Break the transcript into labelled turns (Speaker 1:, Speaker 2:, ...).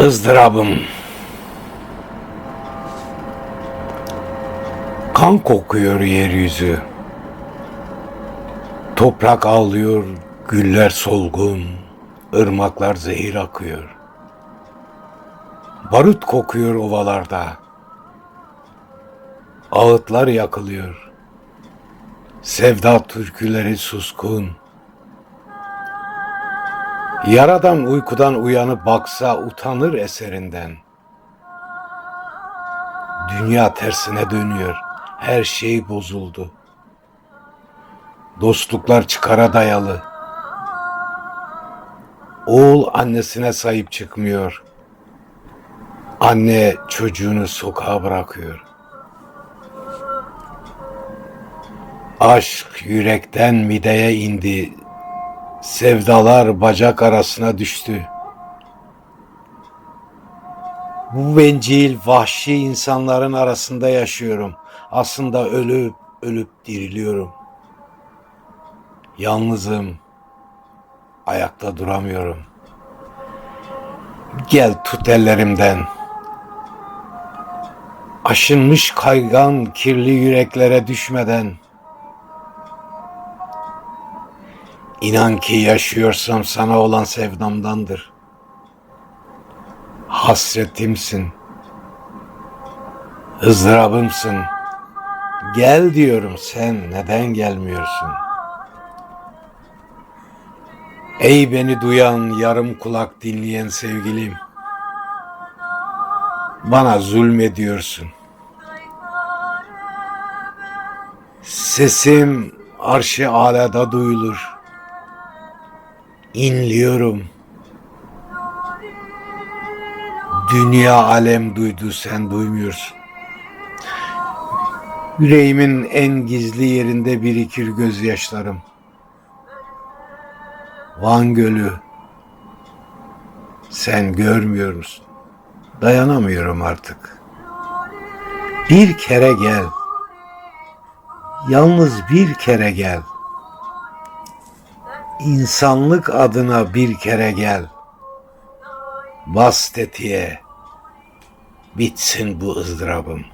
Speaker 1: ızdırabım. Kan kokuyor yeryüzü. Toprak ağlıyor, güller solgun, ırmaklar zehir akıyor. Barut kokuyor ovalarda. Ağıtlar yakılıyor. Sevda türküleri suskun. Yaradan uykudan uyanıp baksa utanır eserinden. Dünya tersine dönüyor. Her şey bozuldu. Dostluklar çıkara dayalı. Oğul annesine sahip çıkmıyor. Anne çocuğunu sokağa bırakıyor. Aşk yürekten mideye indi. Sevdalar bacak arasına düştü. Bu bencil, vahşi insanların arasında yaşıyorum. Aslında ölüp ölüp diriliyorum. Yalnızım. Ayakta duramıyorum. Gel tut ellerimden. Aşınmış kaygan kirli yüreklere düşmeden İnan ki yaşıyorsam sana olan sevdamdandır. Hasretimsin. ızdırabımsın. Gel diyorum sen neden gelmiyorsun? Ey beni duyan yarım kulak dinleyen sevgilim. Bana zulmediyorsun. Sesim arş-ı alada duyulur. İnliyorum. Dünya alem duydu sen duymuyorsun. Yüreğimin en gizli yerinde birikir gözyaşlarım. Van Gölü sen görmüyor musun? Dayanamıyorum artık. Bir kere gel. Yalnız bir kere gel. İnsanlık adına bir kere gel. Bas tetiğe. Bitsin bu ızdırabım.